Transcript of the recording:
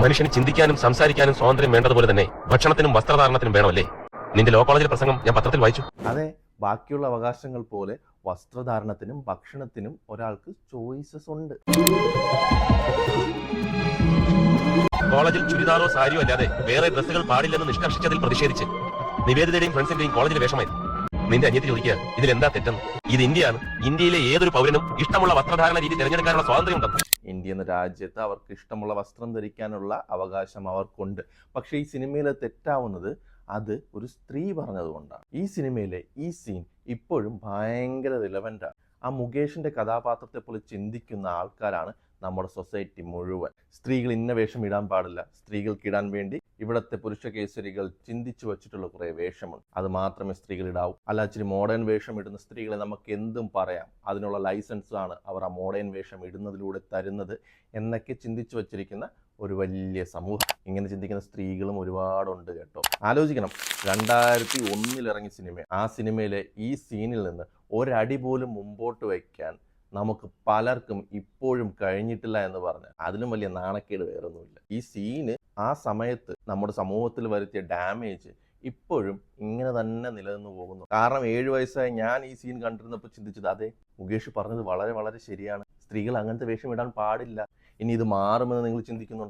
മനുഷ്യന് ചിന്തിക്കാനും സംസാരിക്കാനും സ്വാതന്ത്ര്യം വേണ്ടതുപോലെ തന്നെ ഭക്ഷണത്തിനും വസ്ത്രധാരണത്തിനും വേണമല്ലേ? നിന്റെ ലോ കോളേജിലെ പ്രസംഗം ഞാൻ പത്രത്തിൽ വായിച്ചു. അതെ ബാക്കിയുള്ള അവകാശങ്ങൾ പോലെ വസ്ത്രധാരണത്തിനും ഭക്ഷണത്തിനും ഒരാൾക്ക് ചോയ്സസ് ഉണ്ട്. കോളേജിൽ ചുരിദാറോ സാരിയോ അല്ലാതെ വേറെ ഡ്രസ്സുകൾ പാടില്ലെന്ന് നിഷ്കർഷിച്ചതിൽ പ്രതിഷേധിച്ച് നിവേദിതയുടെയും ഫ്രണ്ട്സിന്റെയും കോളേജിലെ വേഷമായി നിന്റെ അനിയത്തി ചോദിക്കുക ഇതിൽ എന്താ തെറ്റെന്ന്? ഇത് ഇന്ത്യയാണ്. ഇന്ത്യയിലെ ഏതൊരു പൗരനും ഇഷ്ടമുള്ള വസ്ത്രധാരണ രീതി തിരഞ്ഞെടുക്കാനുള്ള സ്വാതന്ത്ര്യം ഉണ്ടെന്ന് ഇന്ത്യ എന്ന രാജ്യത്ത് അവർക്ക് ഇഷ്ടമുള്ള വസ്ത്രം ധരിക്കാനുള്ള അവകാശം അവർക്കുണ്ട്. പക്ഷേ ഈ സിനിമയിൽ തെറ്റാവുന്നത് അത് ഒരു സ്ത്രീ പറഞ്ഞതുകൊണ്ടാണ്. ഈ സിനിമയിലെ ഈ സീൻ ഇപ്പോഴും ഭയങ്കര റിലവന്റ് ആണ്. ആ മുകേഷിന്റെ കഥാപാത്രത്തെപ്പോലെ ചിന്തിക്കുന്ന ആൾക്കാരാണ് നമ്മുടെ സൊസൈറ്റി മുഴുവൻ. സ്ത്രീകൾ ഇന്ന വേഷം ഇടാൻ പാടില്ല. സ്ത്രീകൾക്ക് ഇടാൻ വേണ്ടി ഇവിടുത്തെ പുരുഷ കേസരികൾ ചിന്തിച്ചു വെച്ചിട്ടുള്ള കുറേ വേഷമുണ്ട് അത് മാത്രമേ സ്ത്രീകൾ ഇടാവൂ. അല്ല ഇച്ചിരി മോഡേൺ വേഷം ഇടുന്ന സ്ത്രീകളെ നമുക്ക് എന്തും പറയാം. അതിനുള്ള ലൈസൻസ് ആണ് അവർ ആ മോഡേൺ വേഷം ഇടുന്നതിലൂടെ തരുന്നത് എന്നൊക്കെ ചിന്തിച്ചു വച്ചിരിക്കുന്ന ഒരു വലിയ സമൂഹം. ഇങ്ങനെ ചിന്തിക്കുന്ന സ്ത്രീകളും ഒരുപാടുണ്ട് കേട്ടോ. ആലോചിക്കണം. രണ്ടായിരത്തി ഒന്നിലിറങ്ങിയ സിനിമ. ആ സിനിമയിലെ ഈ സീനിൽ നിന്ന് ഒരടി പോലും മുമ്പോട്ട് വയ്ക്കാൻ നമുക്ക് പലർക്കും ഇപ്പോഴും കഴിഞ്ഞിട്ടില്ല എന്ന് പറഞ്ഞ് അതിലും വലിയ നാണക്കേട് വേറൊന്നുമില്ല. ഈ സീന് ആ സമയത്ത് നമ്മുടെ സമൂഹത്തിൽ വരുത്തിയ ഡാമേജ് ഇപ്പോഴും ഇങ്ങനെ തന്നെ നിലനിന്ന് പോകുന്നു. കാരണം ഏഴു വയസ്സായി ഞാൻ ഈ സീൻ കണ്ടിരുന്നപ്പോൾ ചിന്തിച്ചത് അതെ മുകേഷ് പറഞ്ഞത് വളരെ വളരെ ശരിയാണ്. സ്ത്രീകൾ അങ്ങനത്തെ വേഷം ഇടാൻ പാടില്ല. ഇനി ഇത് മാറുമെന്ന് നിങ്ങൾ ചിന്തിക്കുന്നുണ്ടോ?